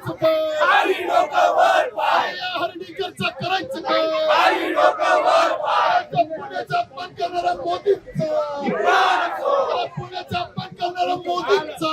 करायचं काय हर्डीकरचा करायचं काय पुण्याचा अपमान करणारा मोदींचा पुण्याचा अपमान करणारा मोदींचा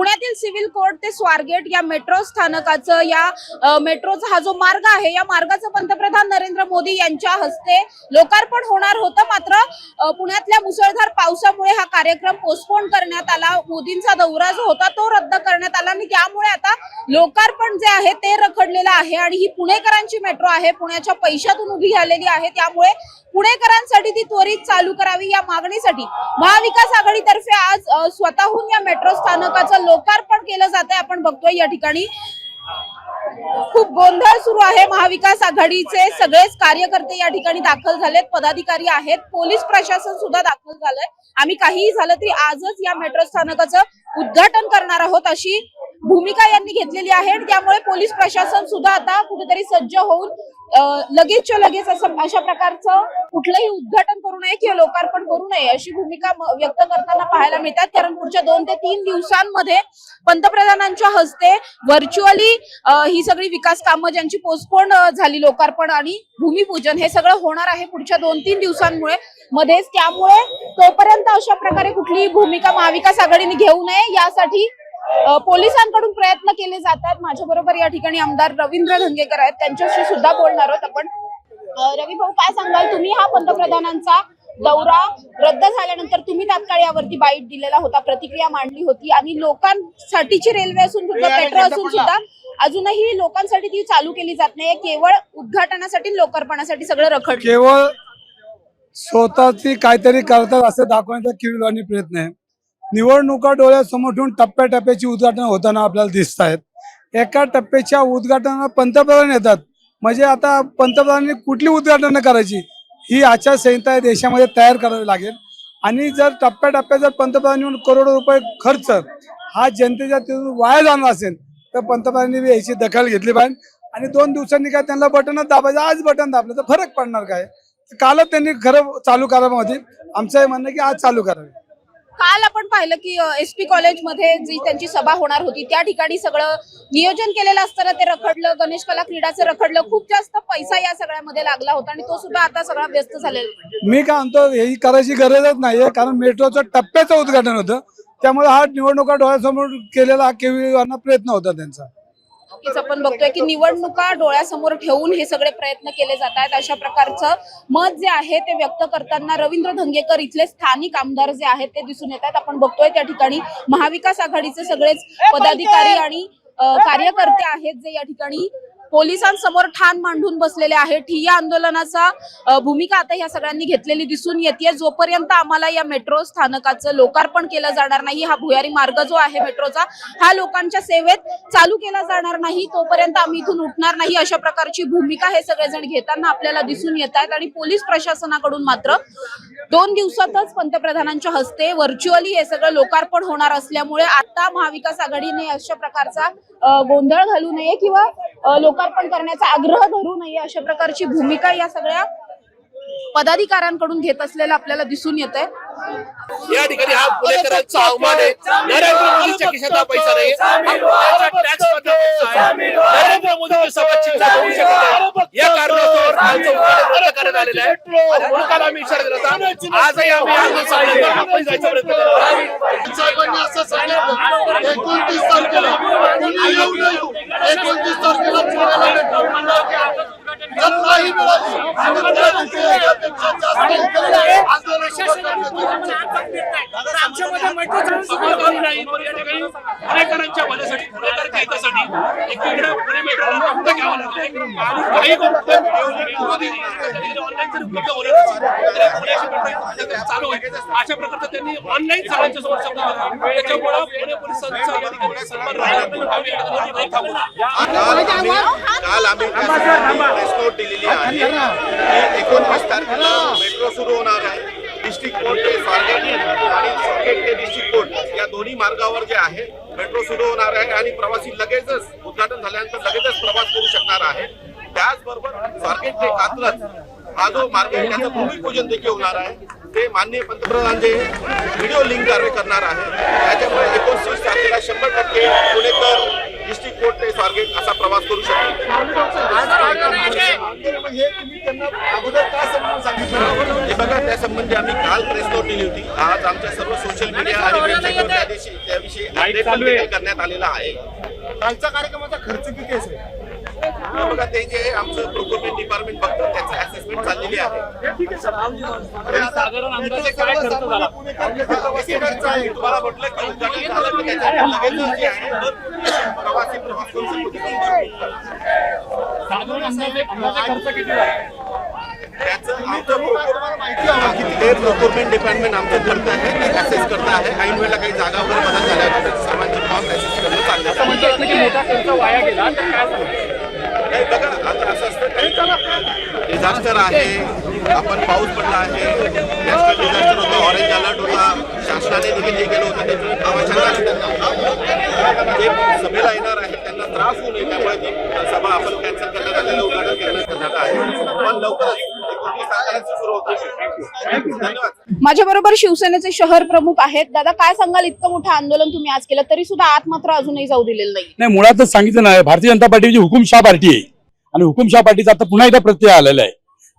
पुण्यातील सिव्हिल कोर्ट ते स्वारगेट या मेट्रो स्थानकाचं या मेट्रोचा हा जो मार्ग आहे या मार्गाचं पंतप्रधान नरेंद्र मोदी यांच्या हस्ते लोकार्पण होणार होतं. मात्र पुण्यातल्या मुसळधार पावसामुळे हा कार्यक्रम पोस्टपोन करण्यात आला. मोदींचा दौरा जो होता तो रद्द करण्यात आला. आणि त्यामुळे आता लोकार्पण जे आहे ते रखडलेलं आहे. आणि ही पुणेकरांची मेट्रो आहे. पुण्याच्या पैशातून उभी झालेली आहे. त्यामुळे पुणेकरांसाठी ती त्वरित चालू करावी या मागणीसाठी महाविकास आघाडीतर्फे आज स्वतःहून या मेट्रो स्थानकाचं लोकार्पण केलं जात आहे आपण बघतोय या ठिकाणी खूप गोंधळ सुरू आहे. महाविकास आघाडीचे सगळेच कार्यकर्ते या ठिकाणी दाखल झालेत. पदाधिकारी आहेत. पोलीस प्रशासन सुद्धा दाखल झालंय. आम्ही काहीही झालं तरी आजच या मेट्रो स्थानकाचं उद्घाटन करणार आहोत अशी भूमिका यांनी घेतलेली आहे. आणि त्यामुळे पोलीस प्रशासन सुद्धा आता कुठेतरी सज्ज होऊन लगेचच्या लगेच असं अशा प्रकारचं कुठलंही उद्घाटन करू नये किंवा लोकार्पण करू नये अशी भूमिका व्यक्त करताना पाहायला मिळतात. कारण पुढच्या दोन ते तीन दिवसांमध्ये पंतप्रधानांच्या हस्ते व्हर्च्युअली ही सगळी विकास कामं ज्यांची पोस्टपोन झाली लोकार्पण आणि भूमिपूजन हे सगळं होणार आहे पुढच्या दोन तीन दिवसांमुळे. मध्येच त्यामुळे तोपर्यंत अशा प्रकारे कुठलीही भूमिका महाविकास आघाडीने घेऊ नये. यासाठी पोलिसांकडून प्रयत्न केले जातात. माझ्या बरोबर या ठिकाणी आमदार रवींद्र धंगेकर आहेत. त्यांच्याशी सुद्धा बोलणार आहोत आपण. रवी भाऊ काय सांगाल? तुम्ही हा पंतप्रधानांचा दौरा रद्द झाल्यानंतर तुम्ही तात्काळ यावरती बाईट दिलेला होता प्रतिक्रिया मांडली होती आणि लोकांसाठीची रेल्वे असून सुद्धा मेट्रो असून सुद्धा अजूनही लोकांसाठी ती चालू केली जात नाही केवळ उद्घाटनासाठी लोकार्पणासाठी सगळं रखड केवळ स्वतःची काहीतरी करतात असं दाखवण्याचा किरवाणी प्रयत्न आहे. निवडणुका डोळ्यासमोर ठेवून टप्प्याटप्प्याची उद्घाटन होताना आपल्याला दिसत आहेत एका टप्प्याच्या उद्घाटनाला पंतप्रधान येतात. म्हणजे आता पंतप्रधानांनी कुठली उद्घाटन करायची? ही आचारसंहिता देशामध्ये तयार करावी लागेल. आणि जर टप्प्याटप्प्यात जर पंतप्रधान येऊन करोडो रुपये खर्च हा जनतेच्या तिथून वाया जाणार असेल तर पंतप्रधानांनी याची दखल घेतली पाहिजे. आणि दोन दिवसांनी काय त्यांना बटनच दाबायचं? आज बटन दाबलं तर फरक पडणार काय? कालच त्यांनी खरं चालू करावं मध्ये आमचं हे म्हणणं की आज चालू करावे. काल आपण पाहिलं की एस पी कॉलेजमध्ये जी त्यांची सभा होणार होती त्या ठिकाणी सगळं नियोजन केलेलं असताना ते रखडलं गणेश कला क्रीडाचं रखडलं खूप जास्त पैसा या सगळ्यामध्ये लागला होता आणि तो सुद्धा आता सगळा व्यस्त झालेला मी काय म्हणतो ही करायची गरजच नाहीये कारण मेट्रोचं टप्प्याचं उद्घाटन होतं. त्यामुळे हा निवडणुका डोळ्यासमोर केलेला हा केवी प्रयत्न होता त्यांचा. नक्कीच आपण बघतोय की निवडणुका डोळ्यासमोर ठेवून हे सगळे प्रयत्न केले जात आहेत. अशा प्रकारचं मत जे आहे ते व्यक्त करताना रवींद्र धंगेकर इथले स्थानिक आमदार जे आहेत ते दिसून येत आहेत. आपण बघतोय त्या ठिकाणी महाविकास आघाडीचे सगळेच पदाधिकारी आणि कार्यकर्ते आहेत जे या ठिकाणी पोलिसांसमोर ठाण मांडून बसलेले आहे ठिय्या आंदोलनाचा भूमिका आता या सगळ्यांनी घेतलेली दिसून येते जोपर्यंत आम्हाला या मेट्रो स्थानकाचं लोकार्पण केलं जाणार नाही हा भुयारी मार्ग जो आहे मेट्रोचा हा लोकांच्या सेवेत चालू केला जाणार नाही. तोपर्यंत आम्ही इथून उठणार नाही अशा प्रकारची भूमिका हे सगळेजण घेताना आपल्याला दिसून येत आहेत आणि पोलीस प्रशासनाकडून मात्र दोन दिवसातच पंतप्रधानांच्या हस्ते व्हर्च्युअली हे सगळं लोकार्पण होणार असल्यामुळे आता महाविकास आघाडीने अशा प्रकारचा गोंधळ घालू नये किंवा लोक लोकार्पण करण्याचा आग्रह धरू नये अशा प्रकारची भूमिका या सगळ्या पदाधिकाऱ्यांकडून घेत असलेलं आपल्याला दिसून येत आहे या ठिकाणी हा पुणेकरांचा अवमान आहे. नरेंद्र मोदीच्या खिशात हा पैसा नाही. पुण्याच्या टॅक्स मधला पैसा आहे. नरेंद्र मोदी सोबत चिंता होऊ शकत. नाही या कारणास्तव आमचं उद्घाटन रद्द करण्यात आलेलं आहे. आणि म्हणून काल आम्ही इशारा दिला होता आजही आम्ही आपण जायचा प्रयत्न आहोत. साहेबांनी असं सांगितलं एकोणतीस तारखेला कोणी येऊ नये एकोणतीस तारखेला पुण्याला मेट्रो मंडळ जर नाही मिळाली तर त्या दिवशी एकापेक्षा जास्त इकडे आंदोलन उभं करण्यात येईल. समाधान नाही पण या ठिकाणी पुणेकरांच्या भल्यासाठी पुणेकर हितासाठी एकीकडे पुणे मेट्रोला फक्त घ्यावं लागलंय आणि काही गोष्टी मोदी ऑनलाईन जरी उपलब्ध होणार नसेल, तरी पुण्याची मेट्रो कुठेतरी चालू होईल अशा प्रकारचं त्यांनी ऑनलाईन शाळांच्या समोर शब्द त्याच्यामुळे पुणे पोलिसांचा या ठिकाणी सन्मान राहिला काल आम्ही प्रेस नोट दिलेली आहे की एकोणतीस तारखेला मेट्रो सुरू होणार आहे डिस्ट्रिक्ट कोर्ट ते स्वारगेट आणि स्वारगेट ते डिस्ट्रिक्ट कोर्ट या दोन्ही मार्गावर जे आहे मेट्रो सुरू होणार आहे आणि प्रवासी लगेचच उद्घाटन झाल्यानंतर लगेचच प्रवास करू शकणार आहे त्याचबरोबर स्वारगेट ते कात्रज हा जो मार्ग आहे त्याचं भूमिपूजन देखील होणार आहे. ते माननीय पंतप्रधान जे व्हिडिओ लिंकद्वारे करणार आहे. त्याच्यामुळे एकोणतीस तारखेला शंभर टक्के पुणेकर डिस्ट्रिक्ट कोर्ट ते स्वारगेट असा प्रवास करू शकतो हे तुम्ही त्यांना अगोदर का समजून सांगितलं? हे बघा त्या संबंधी आम्ही काल प्रेस नोट दिली होती. आज आमच्या सर्व सोशल मीडिया आणि वेबसाईटवर त्याविषयी देखील करण्यात आलेला आहे. कालच्या कार्यक्रमाचा खर्च किती असेल हे बघा ते जे आमचं प्रोक्युरमेंट डिपार्टमेंट बघतं त्याचं असेसमेंट चाललेली आहे. तुम्हाला म्हटलं की उद्घाटन झालं की त्याच्यात लगेचच जे आहे. प्रवासी त्याचं आमचं प्रोक्युरमेंट डिपार्टमेंट आमचं करत आहे ते असेस करत आहे. ऐन वेळेला काही जागा वगैरे बदल झाल्या सर्वांची कॉस्ट असेस करणं चाललं म्हणजे मोठा खर्च वाया गेला तर काय डिझास्टर आहे. आपण पाऊस पडला आहे. नॅशनल डिझास्टर होतं ऑरेंज अलर्ट होता. शासनाने देखील हे केलं होतं त्याची आवश्यकता आहे त्यांना जे सभेला येणार आहे त्यांना त्रास होऊ नये. त्यामुळे ती सभा आपण कॅन्सल करण्यात आलेलं उद्घाटन करण्यात करण्यात आहे. पण लवकरच एकोणतीस तारखेला सुरू होत. धन्यवाद. माझ्या बरोबर शिवसेनेचे शहर प्रमुख आहेत. दादा काय सांगाल? इतकं मोठं आंदोलन तुम्ही आज केलं तरी सुद्धा आत मात्र अजूनही जाऊ दिलेलं नाही नाही मुळातच सांगितलं नाही. भारतीय जनता पार्टीची हुकुमशाह पार्टी आहे. आणि हुकुमशाह पार्टीचा आता पुन्हा एकदा प्रत्यय आलेला आहे.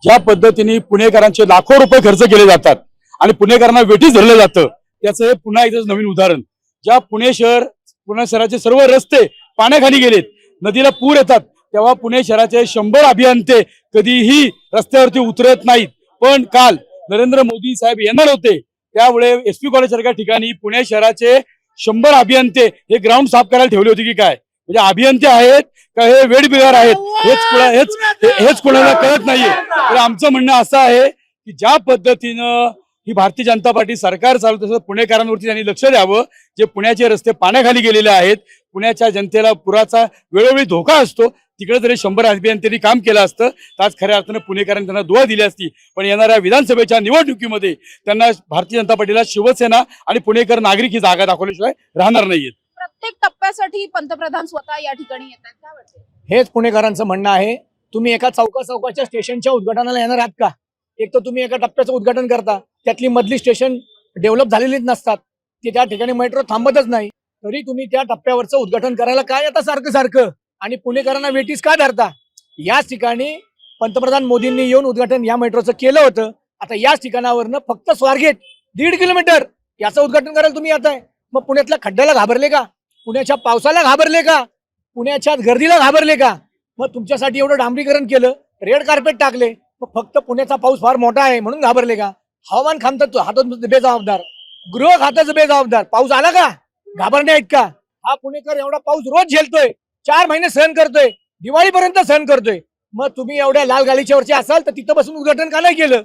ज्या पद्धतीने पुणेकरांचे लाखो रुपये खर्च केले जातात आणि पुणेकरांना वेठीच धरलं जातं त्याचं हे पुन्हा एकदाच नवीन उदाहरण. ज्या पुणे शहर पुणे शहराचे सर्व रस्ते पाण्याखाली गेलेत नदीला पूर येतात तेव्हा पुणे शहराचे शंभर अभियंते कधीही रस्त्यावरती उतरत नाहीत. पण काल नरेंद्र मोदी साहेब येणार होते त्यामुळे एस पी कॉलेज सारख्या ठिकाणी पुणे शहराचे शंभर अभियंते हे ग्राउंड साफ करायला ठेवले होते की काय? म्हणजे अभियंते आहेत का हे वेडबिगार आहेत? हेच हेच हेच कोणाला कळत नाहीये. तर आमचं म्हणणं असं आहे की ज्या पद्धतीनं ही भारतीय जनता पार्टी सरकार चालवत तसं पुणेकरांवरती त्यांनी लक्ष द्यावं. जे पुण्याचे रस्ते पाण्याखाली गेलेले आहेत पुण्याच्या जनतेला पुराचा वेळोवेळी धोका असतो. तिकडे जरी शंभर अभियंत्यांनी काम केलं असतं तर आज खऱ्या अर्थानं पुणेकरांनी त्यांना दुवा दिली असती. पण येणाऱ्या विधानसभेच्या निवडणुकीमध्ये त्यांना भारतीय जनता पार्टीला शिवसेना आणि पुणेकर नागरिक ही जागा दाखवल्याशिवाय राहणार नाहीयेत. प्रत्येक टप्प्यासाठी पंतप्रधान स्वतः या ठिकाणी येत आहेत. काय वाटतं हेच पुणेकरांचं म्हणणं आहे. तुम्ही एका चौका चौकाच्या स्टेशनच्या उद्घाटनाला येणार आहात का? एक तर तुम्ही एका टप्प्याचं उद्घाटन करता. त्यातली मधली स्टेशन डेव्हलप झालेलीच नसतात. ते त्या ठिकाणी मेट्रो थांबतच नाही. तरी तुम्ही त्या टप्प्यावरचं उद्घाटन करायला काय आता सारखं सारखं? आणि पुणेकरांना वेटीस का धरता? याच ठिकाणी पंतप्रधान मोदींनी येऊन उद्घाटन या मेट्रोचं केलं होतं. आता याच ठिकाणावरनं फक्त स्वारगेट दीड किलोमीटर याचं उद्घाटन करायला तुम्ही येत आहे मग पुण्यातल्या खड्ड्याला घाबरले का? पुण्याच्या पावसाला घाबरले का? पुण्याच्या गर्दीला घाबरले का? मग तुमच्यासाठी एवढं डांबरीकरण केलं रेड कार्पेट टाकले मग फक्त पुण्याचा पाऊस फार मोठा आहे म्हणून घाबरले का? हवामान खातं हातात बेजबाबदार. गृह खात्याचं बेजबाबदार. पाऊस आला का? घाबरणे इतका. हा पुणेकर एवढा पाऊस रोज झेलतोय. चार महिने सहन करतोय. दिवाळीपर्यंत सहन करतोय. मग तुम्ही एवढ्या लाल गालीच्यावरचे असाल तर तिथं बसून उद्घाटन का नाही केलं?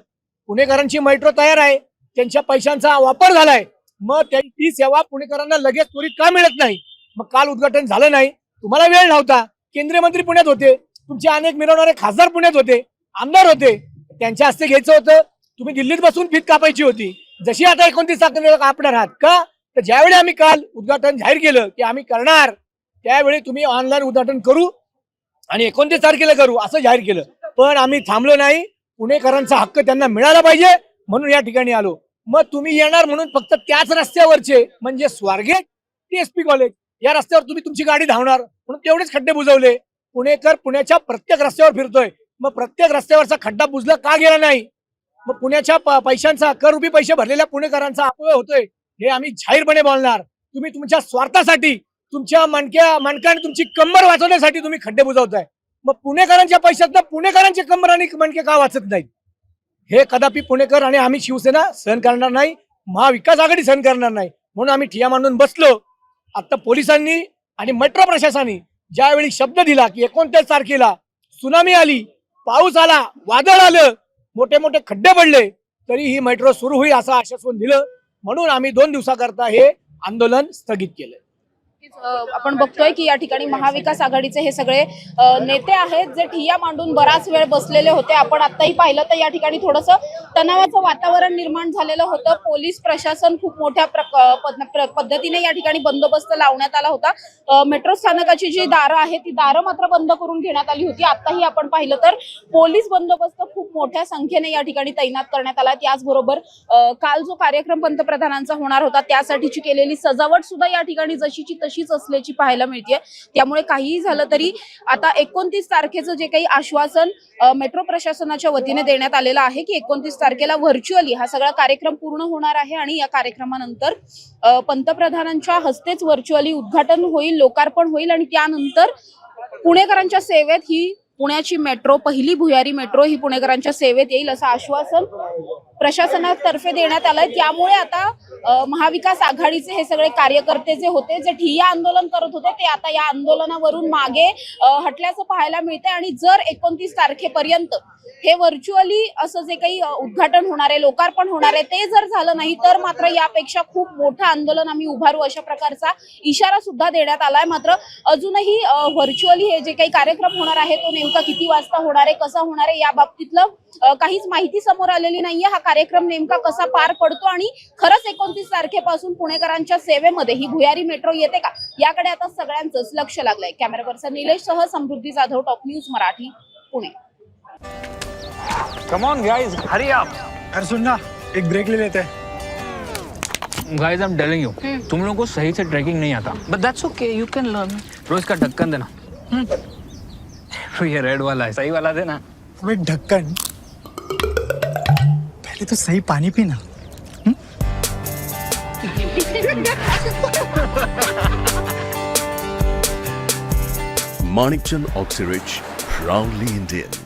पुणेकरांची मेट्रो तयार आहे. त्यांच्या पैशांचा वापर झालाय. मग त्या- ती सेवा पुणेकरांना लगेच त्वरित का मिळत नाही? मग काल उद्घाटन झालं नाही. तुम्हाला वेळ नव्हता. केंद्रीय मंत्री पुण्यात होते. तुमचे अनेक मिरवणारे खासदार पुण्यात होते. आमदार होते. त्यांच्या हस्ते घ्यायचं होतं. तुम्ही दिल्लीत बसून फीत कापायची होती. जशी आता एकोणतीस तारखेला कापणार आहात का? तर ज्यावेळी आम्ही काल उद्घाटन जाहीर केलं की आम्ही करणार. त्यावेळी तुम्ही ऑनलाईन उद्घाटन करू आणि एकोणतीस तारखेला करू असं जाहीर केलं. पण आम्ही थांबलो नाही. पुणेकरांचा हक्क त्यांना मिळाला पाहिजे म्हणून या ठिकाणी आलो. मग तुम्ही येणार म्हणून फक्त त्याच रस्त्यावरचे म्हणजे स्वारगेट ते एस पी कॉलेज या रस्त्यावर तुम्ही तुमची गाडी धावणार म्हणून तेवढेच खड्डे बुजवले. पुणेकर पुण्याच्या प्रत्येक रस्त्यावर फिरतोय. मग प्रत्येक रस्त्यावरचा खड्डा बुजला का गेला नाही? मग पुण्याच्या पैशांचा कर रुपी पैसे भरलेल्या पुणेकरांचा अपव्यय होतोय. हे आम्ही जाहीरपणे बोलणार. तुम्ही तुमच्या स्वार्थासाठी तुमच्या मणक्या मणक्याने तुमची कंबर वाचवण्यासाठी तुम्ही खड्डे बुजवताय. मग पुणेकरांच्या पैशात पुणेकरांचे कंबर आणि मणके का वाचत नाहीत? हे कदापि पुणेकर आणि आम्ही शिवसेना सहन करणार नाही महाविकास आघाडी सहन करणार नाही म्हणून आम्ही ठिया मांडून बसलो. आता पोलिसांनी आणि मेट्रो प्रशासनाने ज्यावेळी शब्द दिला की एकोणतीस तारखेला सुनामी आली पाऊस आला वादळ आलं मोठे मोठे खड्डे पडले तरी ही मेट्रो सुरू होईल असं आश्वासन दिलं. म्हणून आम्ही दोन दिवसाकरता हे आंदोलन स्थगित केलं. आपण बघतोय की या ठिकाणी महाविकास आघाडीचे हे सगळे नेते आहेत जे ठिय्या मांडून बराच वेळ बसलेले होते. आपण आताही पाहिलं तर या ठिकाणी थोडस तणावाचं वातावरण निर्माण झालेलं होतं. पोलीस प्रशासन खूप मोठ्या पद्धतीने या ठिकाणी बंदोबस्त लावण्यात आला होता. मेट्रो स्थानकाची जी दारं आहेत ती दारं मात्र बंद करून घेण्यात आली होती. आताही आपण पाहिलं तर पोलीस बंदोबस्त खूप मोठ्या संख्येने या ठिकाणी तैनात करण्यात आला. त्याचबरोबर काल जो कार्यक्रम पंतप्रधानांचा होणार होता त्यासाठीची केलेली सजावट सुद्धा या ठिकाणी जशीची तशी तशीच असल्याची पाहायला मिळते त्यामुळे काहीही झालं तरी आता एकोणतीस तारखेचं जे काही आश्वासन मेट्रो प्रशासनाच्या वतीने देण्यात आलेलं आहे की एकोणतीस तारखेला व्हर्च्युअली हा सगळा कार्यक्रम पूर्ण होणार आहे आणि या कार्यक्रमानंतर पंतप्रधानांच्या हस्तेच व्हर्च्युअली उद्घाटन होईल लोकार्पण होईल आणि त्यानंतर पुणेकरांच्या सेवेत ही पुण्याची मेट्रो पहिली भुयारी मेट्रो ही पुणेकरांच्या सेवेत येईल असं आश्वासन प्रशासनातर्फे देण्यात आलं त्यामुळे आता महाविकास आघाडीचे हे सगळे कार्यकर्ते जे होते जे ठिय्या आंदोलन करत होते ते आता या आंदोलनावरून मागे हटल्याचं पाहायला मिळते आणि जर एकोणतीस तारखेपर्यंत हे व्हर्च्युअली असं जे काही उद्घाटन होणार आहे लोकार्पण होणार आहे ते जर झालं नाही तर मात्र यापेक्षा खूप मोठं आंदोलन आम्ही उभारू अशा प्रकारचा इशारा सुद्धा देण्यात आलाय. मात्र अजूनही व्हर्च्युअली हे जे काही कार्यक्रम होणार आहे तो नेमका किती वाजता होणार आहे कसा होणार आहे या बाबतीतलं काहीच माहिती समोर आलेली नाहीये. हा कार्यक्रम नेमका कसा पार पडतो आणि खरंच एकोणतीस तारखेपासून पुणेकरांच्या सेवेमध्ये ही भुयारी मेट्रो येते का? याकडे आता सगळ्यांचंच लक्ष लागलंय. कॅमेरा पर्सन निलेश सह Samruddhi Jadhav top news Marathi Pune. Come on guys Hari आप अरे सुन ना एक ब्रेक ले लेते हैं। Guys I am telling you तुम लोगों को सही से ट्रैकिंग नहीं आता। But that's okay you can learn रोज का ढक्कन देना। हम्म। तो ये रेड वाला है सही वाला देना। वो ढक्कन। पहले तो सही पानी पीना। Manikchand Oxyrich, proudly Indian.